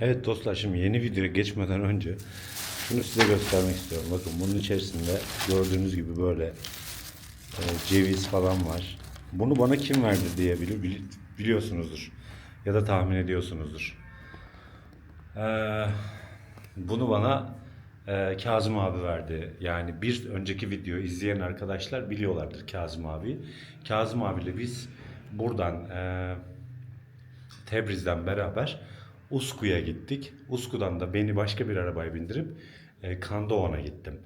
Evet dostlar şimdi yeni videoya geçmeden önce şunu size göstermek istiyorum. Bakın bunun içerisinde gördüğünüz gibi böyle e, ceviz falan var. Bunu bana kim verdi diye bili- bili- biliyorsunuzdur. Ya da tahmin ediyorsunuzdur. Ee, bunu bana e, Kazım abi verdi. Yani bir önceki videoyu izleyen arkadaşlar biliyorlardır Kazım abi. Kazım abiyle biz buradan e, Tebriz'den beraber Usku'ya gittik. Usku'dan da beni başka bir arabaya bindirip e, Kandoğan'a gittim.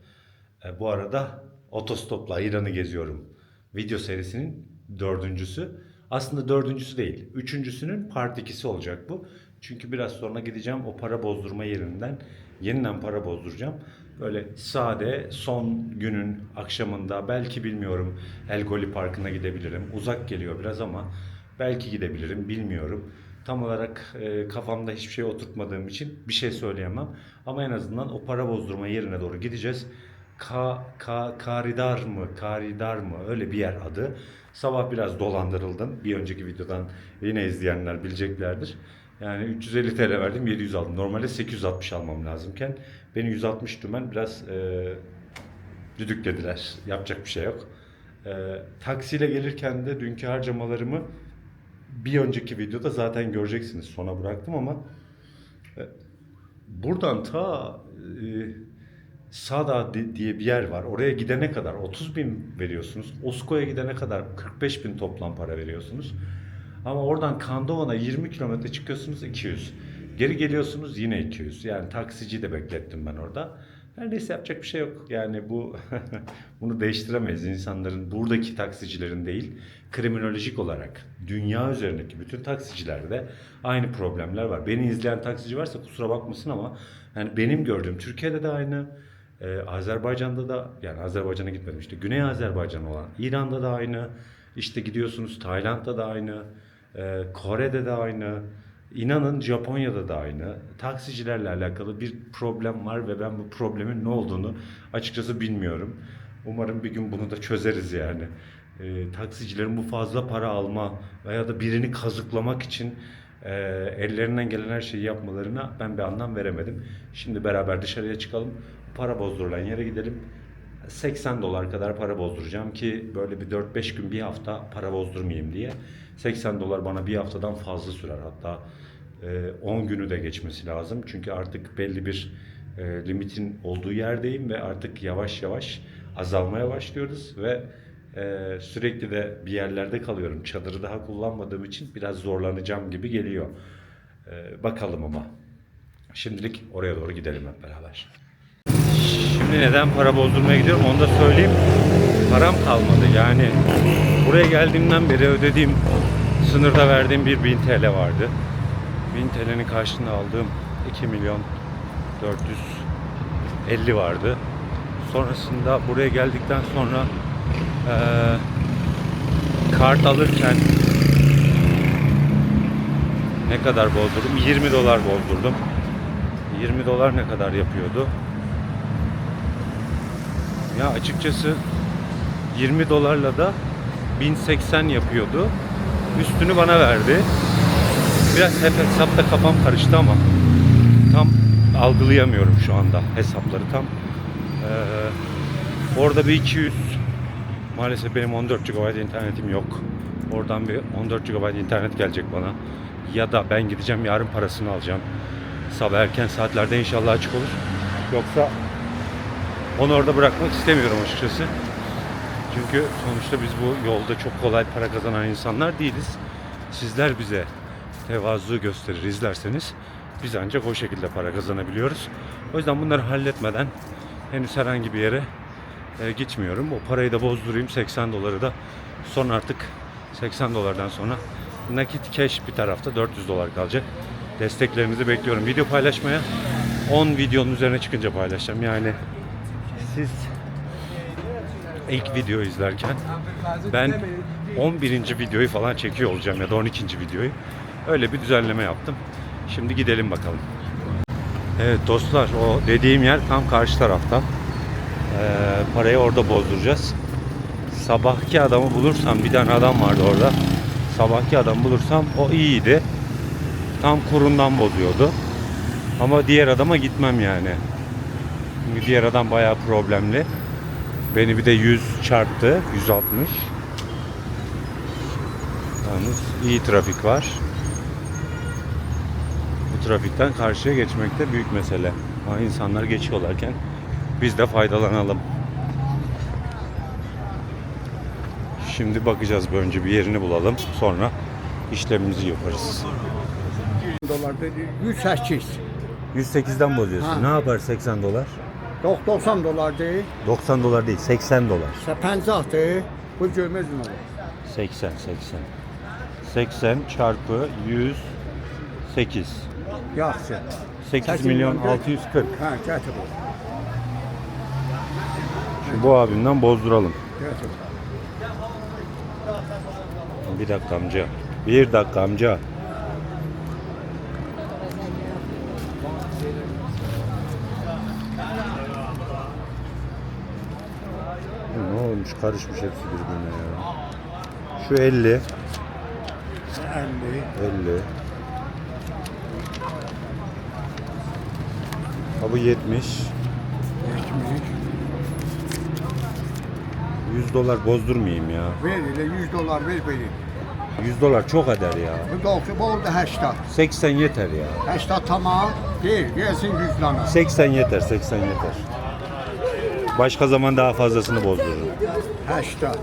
E, bu arada otostopla İran'ı geziyorum. Video serisinin dördüncüsü. Aslında dördüncüsü değil. Üçüncüsünün part ikisi olacak bu. Çünkü biraz sonra gideceğim o para bozdurma yerinden yeniden para bozduracağım. Böyle sade son günün akşamında belki bilmiyorum El Goli Parkı'na gidebilirim. Uzak geliyor biraz ama belki gidebilirim bilmiyorum. Tam olarak e, kafamda hiçbir şey oturtmadığım için bir şey söyleyemem. Ama en azından o para bozdurma yerine doğru gideceğiz. Ka, ka, Karidar mı, Karidar mı öyle bir yer adı. Sabah biraz dolandırıldım. Bir önceki videodan yine izleyenler bileceklerdir. Yani 350 TL verdim 700 aldım. Normalde 860 almam lazımken beni 160 dümen biraz e, düdüklediler. Yapacak bir şey yok. E, taksiyle gelirken de dünkü harcamalarımı bir önceki videoda zaten göreceksiniz. Sona bıraktım ama e, buradan ta e, Sada di- diye bir yer var. Oraya gidene kadar 30 bin veriyorsunuz. Osko'ya gidene kadar 45 bin toplam para veriyorsunuz. Ama oradan Kandovan'a 20 kilometre çıkıyorsunuz 200. Geri geliyorsunuz yine 200. Yani taksici de beklettim ben orada. Her neyse yapacak bir şey yok. Yani bu bunu değiştiremeyiz. İnsanların buradaki taksicilerin değil, kriminolojik olarak dünya üzerindeki bütün taksicilerde aynı problemler var. Beni izleyen taksici varsa kusura bakmasın ama yani benim gördüğüm Türkiye'de de aynı, ee, Azerbaycan'da da yani Azerbaycan'a gitmedim işte Güney Azerbaycan olan İran'da da aynı işte gidiyorsunuz Tayland'da da aynı e, Kore'de de aynı inanın Japonya'da da aynı taksicilerle alakalı bir problem var ve ben bu problemin ne olduğunu açıkçası bilmiyorum umarım bir gün bunu da çözeriz yani e, taksicilerin bu fazla para alma veya da birini kazıklamak için e, ellerinden gelen her şeyi yapmalarına ben bir anlam veremedim. Şimdi beraber dışarıya çıkalım. Para bozdurulan yere gidelim. 80 dolar kadar para bozduracağım ki böyle bir 4-5 gün bir hafta para bozdurmayayım diye. 80 dolar bana bir haftadan fazla sürer. Hatta e, 10 günü de geçmesi lazım. Çünkü artık belli bir e, limitin olduğu yerdeyim ve artık yavaş yavaş azalmaya başlıyoruz ve e, sürekli de bir yerlerde kalıyorum. Çadırı daha kullanmadığım için biraz zorlanacağım gibi geliyor. E, bakalım ama. Şimdilik oraya doğru gidelim hep beraber. Şimdi neden para bozdurmaya gidiyorum onu da söyleyeyim. Param kalmadı yani buraya geldiğimden beri ödediğim sınırda verdiğim bir 1000 TL vardı. 1000 TL'nin karşılığında aldığım 2 milyon 450 vardı. Sonrasında buraya geldikten sonra eee, kart alırken ne kadar bozdurdum? 20 dolar bozdurdum. 20 dolar ne kadar yapıyordu? Ya açıkçası 20 dolarla da 1080 yapıyordu. Üstünü bana verdi. Biraz hep hesapta kafam karıştı ama tam algılayamıyorum şu anda hesapları tam. Ee, orada bir 200 maalesef benim 14 GB internetim yok. Oradan bir 14 GB internet gelecek bana. Ya da ben gideceğim yarın parasını alacağım. Sabah erken saatlerde inşallah açık olur. Yoksa onu orada bırakmak istemiyorum açıkçası. Çünkü sonuçta biz bu yolda çok kolay para kazanan insanlar değiliz. Sizler bize tevazu gösterir izlerseniz biz ancak o şekilde para kazanabiliyoruz. O yüzden bunları halletmeden henüz herhangi bir yere e, gitmiyorum. O parayı da bozdurayım 80 doları da son artık 80 dolardan sonra nakit cash bir tarafta 400 dolar kalacak. Desteklerinizi bekliyorum. Video paylaşmaya 10 videonun üzerine çıkınca paylaşacağım. Yani siz ilk video izlerken ben 11. videoyu falan çekiyor olacağım ya da 12. videoyu. Öyle bir düzenleme yaptım. Şimdi gidelim bakalım. Evet dostlar o dediğim yer tam karşı tarafta. Ee, parayı orada bozduracağız. Sabahki adamı bulursam bir tane adam vardı orada. Sabahki adam bulursam o iyiydi. Tam kurundan bozuyordu. Ama diğer adama gitmem yani. Çünkü diğer adam bayağı problemli. Beni bir de 100 çarptı. 160. Yalnız iyi trafik var. Bu trafikten karşıya geçmek de büyük mesele. Ama insanlar geçiyorlarken biz de faydalanalım. Şimdi bakacağız bir önce bir yerini bulalım. Sonra işlemimizi yaparız. dolar dedi 108. 108'den bozuyorsun. Ha. Ne yapar 80 dolar? 90 dolar değil. 90 dolar değil 80 dolar. 50 değil. Bu cömez mi olur? 80 80. 80 çarpı 108. Yaxşı. 8 Sekiz milyon milyon 640. Ha, gətir bu. Şimdi bu abimden bozduralım. Gətir. Bir dakika amca. Bir dakika amca. Bu Ne olmuş karışmış hepsi birbirine ya. Şu 50, 50, 50. Ha bu 70. 70, 100 dolar bozdurmayayım ya. ver elə 100 dolar ver verin. 100 dolar çok eder ya. Bu 90, bu oldu 80. 80 yeter ya. 80 tamam. Ver, versin 100 lana. 80 yeter, 80 yeter. Başka zaman daha fazlasını bozdururum. 80.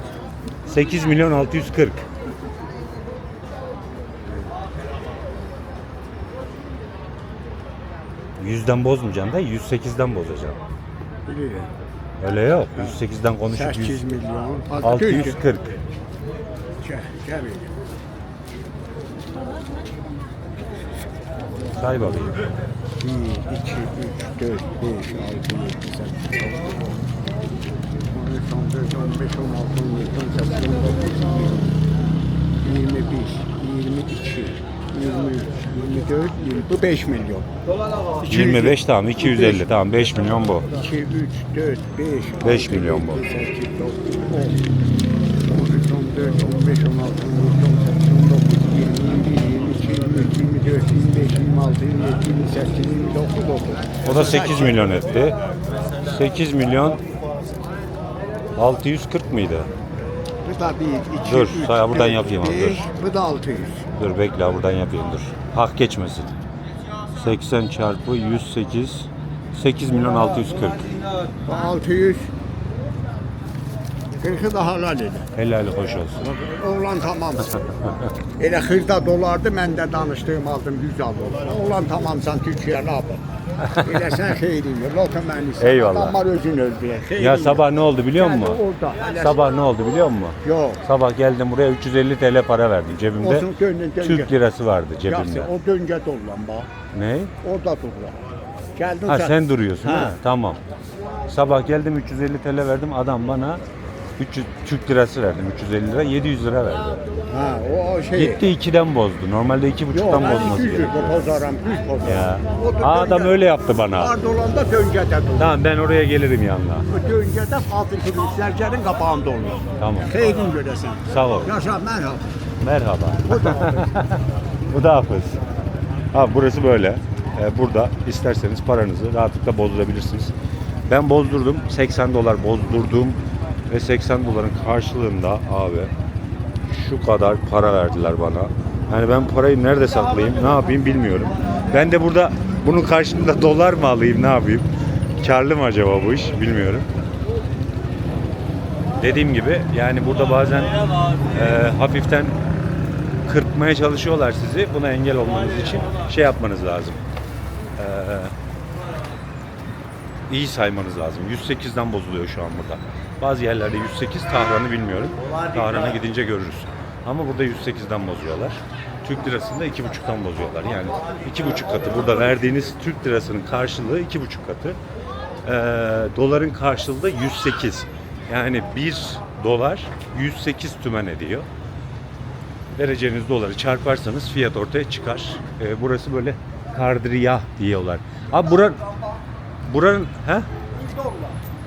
8 milyon 640. Yüzden bozmayacağım da 108'den bozacağım. Bilirim. Öyle yok. 108'den konuşup 8 100, milyon. 640. Gəl, gəl ver. Say bakayım. 1, 2, 3, 4, 5, 6, 7, 8, 9, 10, 11, 15, 16, 17, 18, 19, 20, 21, 22, 23, 24, 20. Bu 5 milyon. 25 tamam 250 tamam 5 milyon bu. 2, 3, 4, 5, 5 milyon bu. 8, 9, 10, 13, 14, 15, 16, 17, 18, 19, 20, 21, 22, 23, 24, 25, 26, 27, 28, 29, 30. O da 8 milyon etti. 8 milyon 640 mıydı? Bu da 1, 2, Dur, 3, sana buradan 4, yapayım abi, 5, dur. bu da 600. Dur bekle buradan yapayım dur. Hak geçmesin. 80 çarpı 108 8 milyon 640. Bu 600. 40'ı da halal elə. Helali hoş olsun. Oğlan tamam. Elə xırda dolardı, mən də danışdığım aldım 100 aldım. Oğlan tamamsan Türkiyəli abi. Elə sən xeyrindir, loto mənisi. Eyvallah. Adamlar özün öldürür. Ya sabah ne oldu biliyor musun? Orada. Sabah ne oldu biliyor musun? Yok. Sabah geldim buraya 350 TL para verdim cebimde. Olsun, dönün, dönün. Türk lirası vardı cebimde. o döngə dolan bax. Ne? Orada durlar. Gəldin Ha sen duruyorsun Ha. ha. Tamam. Sabah geldim 350 TL verdim adam bana 300 Türk lirası verdim 350 lira 700 lira verdi. Ha, o şey. Gitti 2'den bozdu. Normalde Yok, 2,5'tan ben bozması 200 gerekiyor. lira pozaram, 100 pozaram. Ya. O da Adam döngə- öyle yaptı bana. Var dolanda döngədə durur. Tamam ben oraya gelirim yanına. O döngədə altındakı turistlərcərin qabağında olur. Tamam. Xeyrin görəsən. Sağ ol. Yaşa, mərhaba. Merhaba. Bu da abi. Bu da hafız. Abi burası böyle. Ee, burada isterseniz paranızı rahatlıkla bozdurabilirsiniz. Ben bozdurdum. 80 dolar bozdurdum. Ve 80 doların karşılığında abi şu kadar para verdiler bana. Yani ben parayı nerede saklayayım, ne yapayım bilmiyorum. Ben de burada bunun karşılığında dolar mı alayım, ne yapayım? Karlı mı acaba bu iş bilmiyorum. Dediğim gibi yani burada bazen e, hafiften kırpmaya çalışıyorlar sizi. Buna engel olmanız için şey yapmanız lazım. Ee, iyi saymanız lazım. 108'den bozuluyor şu an burada. Bazı yerlerde 108 Tahran'ı bilmiyorum. Tahran'a gidince görürüz. Ama burada 108'den bozuyorlar. Türk lirasını da 2,5'tan bozuyorlar. Yani 2,5 katı. Burada verdiğiniz Türk lirasının karşılığı 2,5 katı. Ee, doların karşılığı da 108. Yani 1 dolar 108 tümen ediyor vereceğiniz doları çarparsanız fiyat ortaya çıkar. Ee, burası böyle kardriyah diyorlar. Abi buranın buranın he?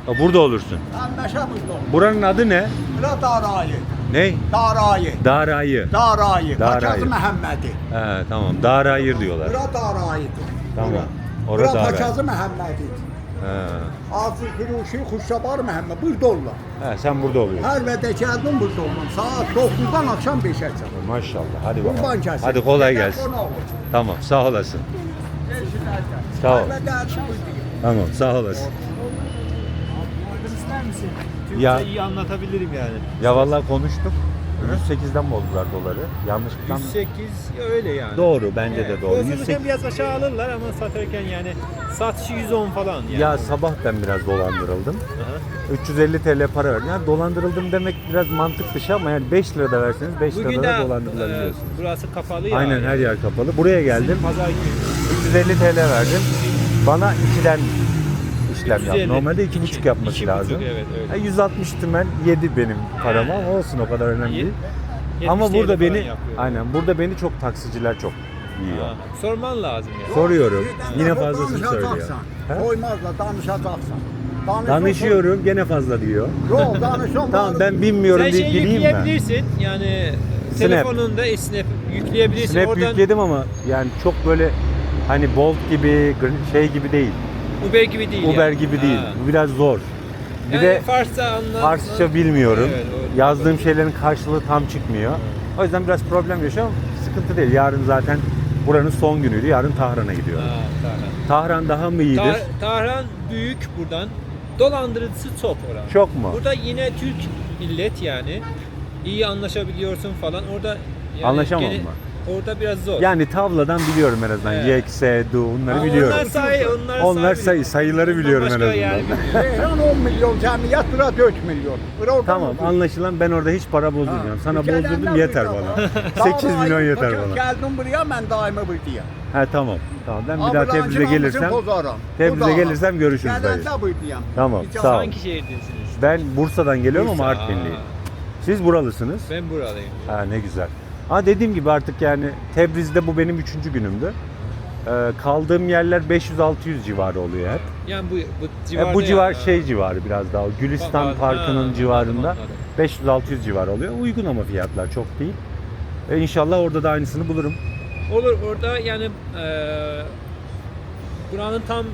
Ha, burada olursun. Anlaşa bu Buranın adı ne? Bura Darayı. Ne? Darayı. Darayı. Darayı. Darayı. Hacı Məhəmmədi. He tamam. Darayır diyorlar. Bura Darayıdır. Tamam. Orada Bura daha Paşazı Məhəmməd idi. He. Azı Firuşi, Xuşabar Məhəmməd burada olurlar. He, sen burada oluyorsun. Hər vədə gəldim burada olmam. Saat 9-dan akşam 5'ə çıxır. Maşallah. Hadi bakalım. kəsin. Hadi kolay gelsin. Tamam sağ olasın. Sağ ol. Şey buyurdu. Tamam sağ olasın. Yardım ister misin? Ya- Türkçe iyi anlatabilirim yani. Ya vallahi konuştuk. 108'den bozdular doları. Yanlış 108 öyle yani. Doğru bence de doğru. bozulurken 108 biraz aşağı alırlar ama satarken yani satışı 110 falan yani. Ya sabah ben biraz dolandırıldım. Aha. 350 TL para verdim. Yani dolandırıldım demek biraz mantık dışı ama yani 5 lira da verseniz 5 Bugün lirada de da dolandırılabiliyorsunuz. e, burası kapalı ya. Aynen her yer kapalı. Buraya geldim. Pazar günü. 350 TL verdim. Bana 2'den işlem yaptı. 350. Normalde 2,5 yapması İki lazım. buçuk, evet. Ya 160 tümen yedi benim paramı ama olsun o kadar önemli değil. 70 Ama TL burada falan beni yapıyor. aynen burada beni çok taksiciler çok yiyor. Ha, Sorman lazım yani. Soruyorum. Yine fazlasını söylüyor. danışacaqsan. Ha? Koymazlar, danışacaqsan. Danışırsan- Danışıyorum gene fazla diyor. Yok, danışan Tamam ben bilmiyorum Sen deyip şey gideyim ben. yükleyebilirsin yani Snap. telefonunda Snap yükleyebilirsin. Snap Oradan yükledim ama yani çok böyle hani Bolt gibi şey gibi değil. Uber gibi değil Uber yani. gibi değil. Ha. Bu biraz zor. Bir Yani de Farsça anlat. Farsça bilmiyorum. Evet, evet. Yazdığım şeylerin karşılığı tam çıkmıyor. O yüzden biraz problem yaşıyorum. Sıkıntı değil. Yarın zaten buranın son günüydü. Yarın Tahran'a gidiyorum. Ha, Tahran. Tahran daha mı iyidir? Tah- Tahran büyük buradan. Dolandırıcısı çok oran. Çok mu? Burada yine Türk millet yani iyi anlaşabiliyorsun falan. Orada yani Anlaşamam mı? Orada biraz zor. Yani tavladan biliyorum en azından. Evet. Yekse, du onları Ama biliyorum. Onlar say, onlar, Onlar say- say- sayıları biliyorum en azından. yani Tehran 10 milyon, cəmiyyət bura 4 milyon. Bura oradan Tamam anlaşılan ben orada hiç para bozmayacağım. Sana bozdurdum yeter bana. var. 8 milyon yeter bana. Gəldim buraya, mən daimi buradayam. He tamam. Tamam ben bir daha Tebriz'e gelirsem. Tebriz'e gelirsem görüşürüz dayı. Tamam, sağ ol. Hangi şehirdensiniz? ben Bursa'dan geliyorum ama Artvinliyim. Siz buralısınız. Ben buralıyım. Ha ne güzel. Ha dediğim gibi artık yani Tebriz'de bu benim üçüncü günümdü. Ee, kaldığım yerler 500-600 civarı oluyor hep. Yani bu bu E, civarda bu civar yani. şey civarı biraz daha. Gülistan Ha, Parkı'nın ha, civarında anladım, anladım. 500-600 civarı oluyor. Uygun ama fiyatlar çok değil. E, inşallah orada da aynısını bulurum. Olur orada yani eee buranın tam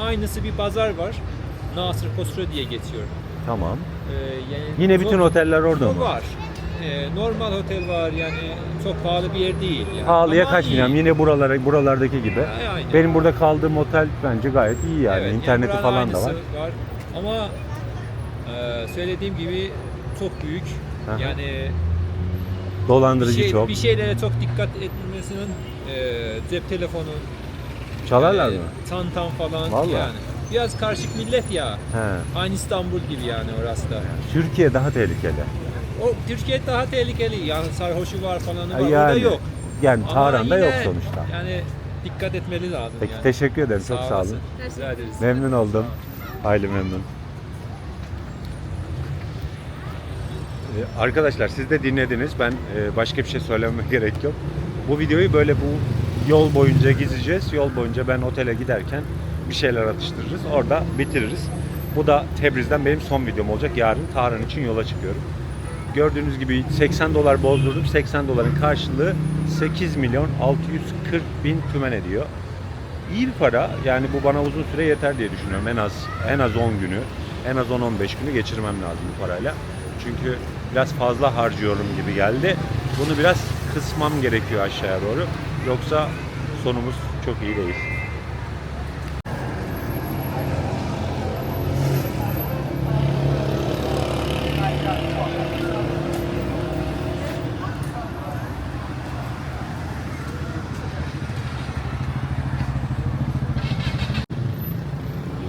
aynısı bir pazar var. Nasır Kosra diye geçiyor. Tamam. Eee, yani Yine bütün oteller orada mı? Var. Eee, normal otel var yani çok pahalı bir yer değil. Yani. Pahalıya Ama kaçmayacağım. iyi. Yine buralara buralardaki gibi. Ay- aynen. Benim burada kaldığım otel bence gayet iyi yani. Evet, İnterneti buranın falan da aynısı var. Ama eee, söylediğim gibi çok büyük. Aha. Yani bir, Dolandırıcı şey, çok. bir şeylere çok dikkat etmesinin eee cep telefonu Çalarlar eee, mı? Çantam falan Vallahi. yani. Biraz karışık millet ya. He. Aynı İstanbul gibi yani orası da. Türkiye daha tehlikeli. O Türkiye daha tehlikeli. Yani sarhoşu var falan var. Yani, Orada yok. Yani Ama Tahran'da yine yok sonuçta. Yani dikkat etmeli lazım Peki yani. teşekkür ederim. Çok sağ olun. Rica ederiz. Memnun oldum. Hayli memnun. Ee, Arkadaşlar siz de dinlediniz. Ben e, başka bir şey söylememe gerek yok. Bu videoyu böyle bu yol boyunca gideceğiz. Yol boyunca ben otele giderken bir şeyler atıştırırız. Orada bitiririz. Bu da Tebriz'den benim son videom olacak. Yarın Tahran için yola çıkıyorum. Gördüğünüz gibi 80 dolar bozdurdum. 80 doların karşılığı 8 milyon 640 bin tümen ediyor. İyi bir para. Yani bu bana uzun süre yeter diye düşünüyorum. En az en az 10 günü, en az 10-15 günü geçirmem lazım bu parayla. Çünkü biraz fazla harcıyorum gibi geldi. Bunu biraz kısmam gerekiyor aşağıya doğru. Yoksa sonumuz çok iyi değil.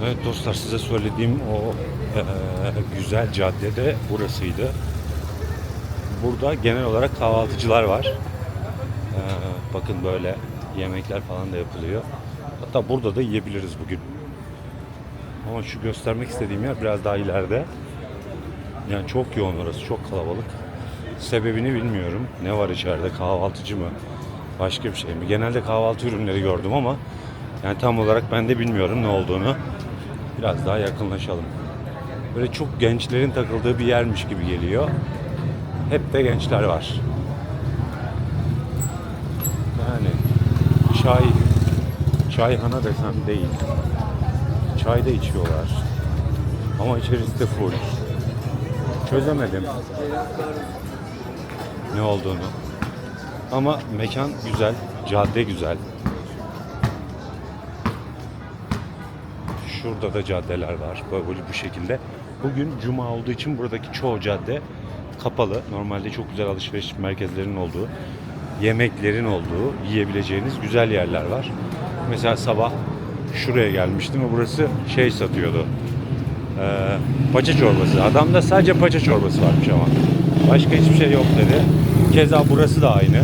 Evet dostlar size söylediğim o eee, güzel caddede burasıydı. Burada genel olarak kahvaltıcılar var. Eee, bakın böyle yemekler falan da yapılıyor. Hatta burada da yiyebiliriz bugün. Ama şu göstermek istediğim yer biraz daha ileride. Yani çok yoğun orası, çok kalabalık. Sebebini bilmiyorum. Ne var içeride? Kahvaltıcı mı? Başka bir şey mi? Genelde kahvaltı ürünleri gördüm ama yani tam olarak ben de bilmiyorum ne olduğunu. Biraz daha yakınlaşalım. Böyle çok gençlerin takıldığı bir yermiş gibi geliyor. Hep de gençler var. Yani çay, çayhana desem değil. Çay da içiyorlar. Ama içerisi de full. Çözemedim ne olduğunu. Ama mekan güzel, cadde güzel. Şurada da caddeler var böyle bu şekilde. Bugün cuma olduğu için buradaki çoğu cadde kapalı. Normalde çok güzel alışveriş merkezlerinin olduğu, yemeklerin olduğu, yiyebileceğiniz güzel yerler var. Mesela sabah şuraya gelmiştim ve burası şey satıyordu. Ee, paça çorbası. Adamda sadece paça çorbası varmış ama. Başka hiçbir şey yok dedi. Keza burası da aynı.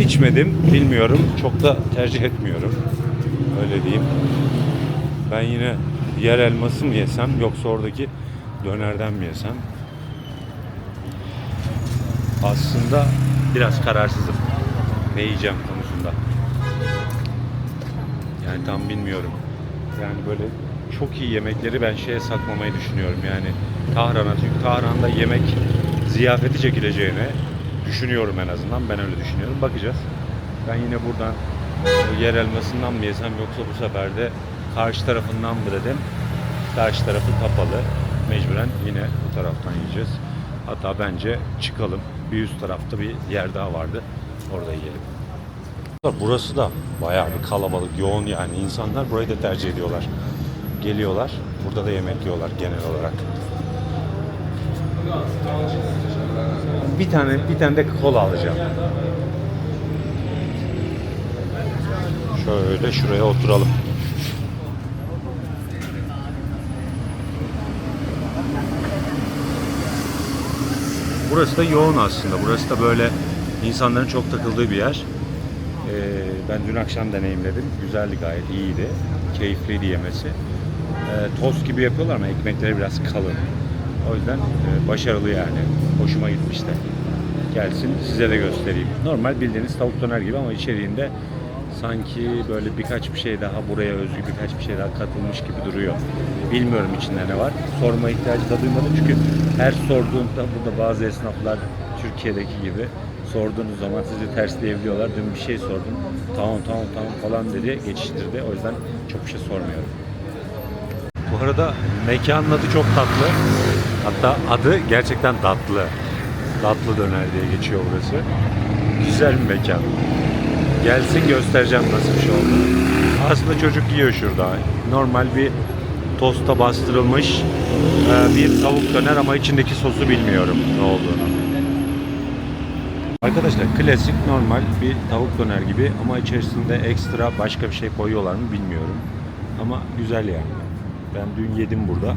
İçmedim, bilmiyorum. Çok da tercih etmiyorum. Öyle diyeyim. Ben yine yer elması mı yesem yoksa oradaki dönerden mi yesem? Aslında biraz kararsızım. Ne yiyeceğim konusunda. Yani tam bilmiyorum. Yani böyle çok iyi yemekleri ben şeye saklamayı düşünüyorum. Yani Tahran'a çünkü Tahran'da yemek ziyafeti çekileceğini düşünüyorum en azından. Ben öyle düşünüyorum. Bakacağız. Ben yine buradan yer elmasından mı yesem yoksa bu sefer de karşı tarafından mı dedim. Karşı tarafı kapalı. Mecburen yine bu taraftan yiyeceğiz. Hatta bence çıkalım. Bir üst tarafta bir yer daha vardı. Orada yiyelim. Burası da bayağı bir kalabalık, yoğun yani. insanlar burayı da tercih ediyorlar. Geliyorlar, burada da yemek yiyorlar genel olarak. Bir tane bir tane de kola alacağım. Şöyle şuraya oturalım. Burası da yoğun aslında. Burası da böyle insanların çok takıldığı bir yer. Ee, ben dün akşam deneyimledim. Güzeldi gayet iyiydi. Keyifliydi yemesi. Ee, tost gibi yapıyorlar ama ekmekleri biraz kalın. O yüzden e, başarılı yani. Hoşuma gitmişti. Gelsin size de göstereyim. Normal bildiğiniz tavuk döner gibi ama içeriğinde sanki böyle birkaç bir şey daha buraya özgü birkaç bir şey daha katılmış gibi duruyor. Bilmiyorum içinde ne var. Sorma ihtiyacı da duymadım çünkü her sorduğumda burada bazı esnaflar Türkiye'deki gibi sorduğunuz zaman sizi tersleyebiliyorlar. Dün bir şey sordum. Tamam tamam tamam falan dedi. Geçiştirdi. O yüzden çok bir şey sormuyorum. Bu arada mekanın adı çok tatlı. Hatta adı gerçekten tatlı. Tatlı döner diye geçiyor burası. Güzel bir mekan. Gelsin göstereceğim nasıl bir şey olduğunu. Aslında çocuk yiyor şurada. Normal bir tosta bastırılmış e, bir tavuk döner ama içindeki sosu bilmiyorum ne olduğunu. Arkadaşlar klasik normal bir tavuk döner gibi ama içerisinde ekstra başka bir şey koyuyorlar mı bilmiyorum. Ama güzel yani. Ben dün yedim burada.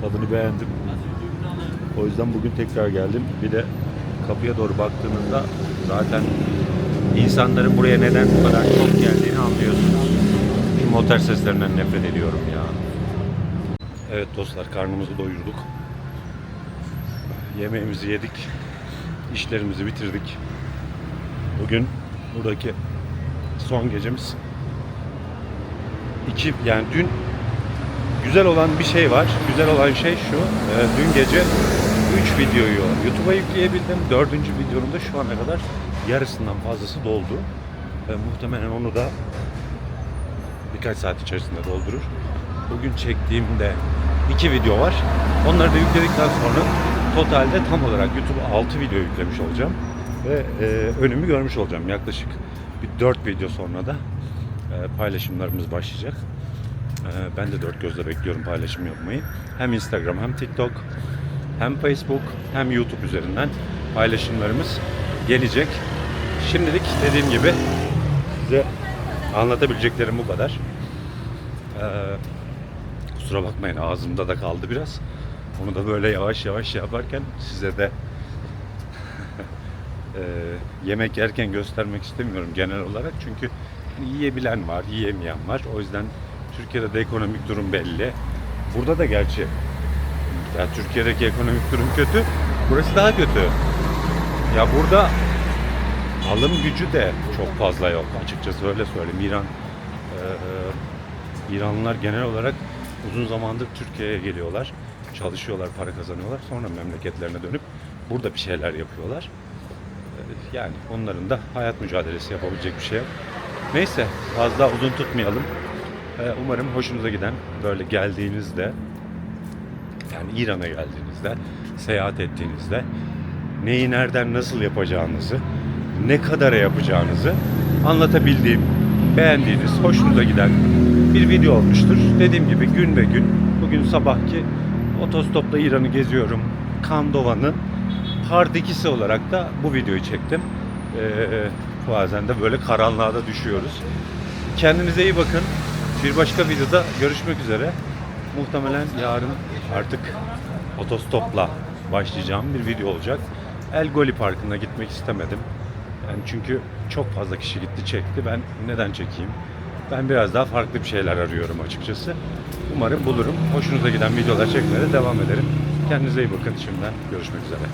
Tadını beğendim. O yüzden bugün tekrar geldim. Bir de kapıya doğru baktığınızda zaten insanların buraya neden bu kadar çok geldiğini anlıyorsunuz. Motor seslerinden nefret ediyorum ya. Evet dostlar karnımızı doyurduk. Yemeğimizi yedik. İşlerimizi bitirdik. Bugün buradaki son gecemiz. İki yani dün güzel olan bir şey var. Güzel olan şey şu. e, dün gece 3 videoyu YouTube'a yükleyebildim. Dördüncü videonun da şu ana kadar yarısından fazlası doldu. Ve muhtemelen onu da birkaç saat içerisinde doldurur. Bugün çektiğimde iki video var. Onları da yükledikten sonra totalde tam olarak YouTube'a 6 video yüklemiş olacağım. Ve e, önümü görmüş olacağım. Yaklaşık bir 4 video sonra da e, paylaşımlarımız başlayacak. E, ben de dört gözle bekliyorum paylaşım yapmayı. Hem Instagram hem TikTok hem Facebook hem YouTube üzerinden paylaşımlarımız gelecek. Şimdilik dediğim gibi size anlatabileceklerim bu kadar. Ee, kusura bakmayın ağzımda da kaldı biraz. Onu da böyle yavaş yavaş yaparken size de e, yemek yerken göstermek istemiyorum genel olarak. Çünkü yiyebilen var, yiyemeyen var. O yüzden Türkiye'de de ekonomik durum belli. Burada da gerçi ya Türkiye'deki ekonomik durum kötü. Burası daha kötü. Ya burada alım gücü de çok fazla yok açıkçası öyle söyleyeyim. İran eee, İranlılar genel olarak uzun zamandır Türkiye'ye geliyorlar. Çalışıyorlar, para kazanıyorlar. Sonra memleketlerine dönüp burada bir şeyler yapıyorlar. Eee, Yani onların da hayat mücadelesi yapabilecek bir şey yok. Neyse fazla uzun tutmayalım. Ee, umarım hoşunuza giden böyle geldiğinizde yani İran'a geldiğinizde, seyahat ettiğinizde neyi nereden nasıl yapacağınızı, ne kadara yapacağınızı anlatabildiğim, beğendiğiniz, hoşunuza giden bir video olmuştur. Dediğim gibi gün ve gün bugün sabahki otostopla İran'ı geziyorum. Kandova'nın part 2'si olarak da bu videoyu çektim. Ee, bazen de böyle karanlığa da düşüyoruz. Kendinize iyi bakın. Bir başka videoda görüşmek üzere. Muhtemelen yarın artık otostopla başlayacağım bir video olacak. El Goli Parkı'na gitmek istemedim. Yani çünkü çok fazla kişi gitti çekti. Ben neden çekeyim? Ben biraz daha farklı bir şeyler arıyorum açıkçası. Umarım bulurum. Hoşunuza giden videolar çekmeye de devam ederim. Kendinize iyi bakın şimdiden. Görüşmek üzere.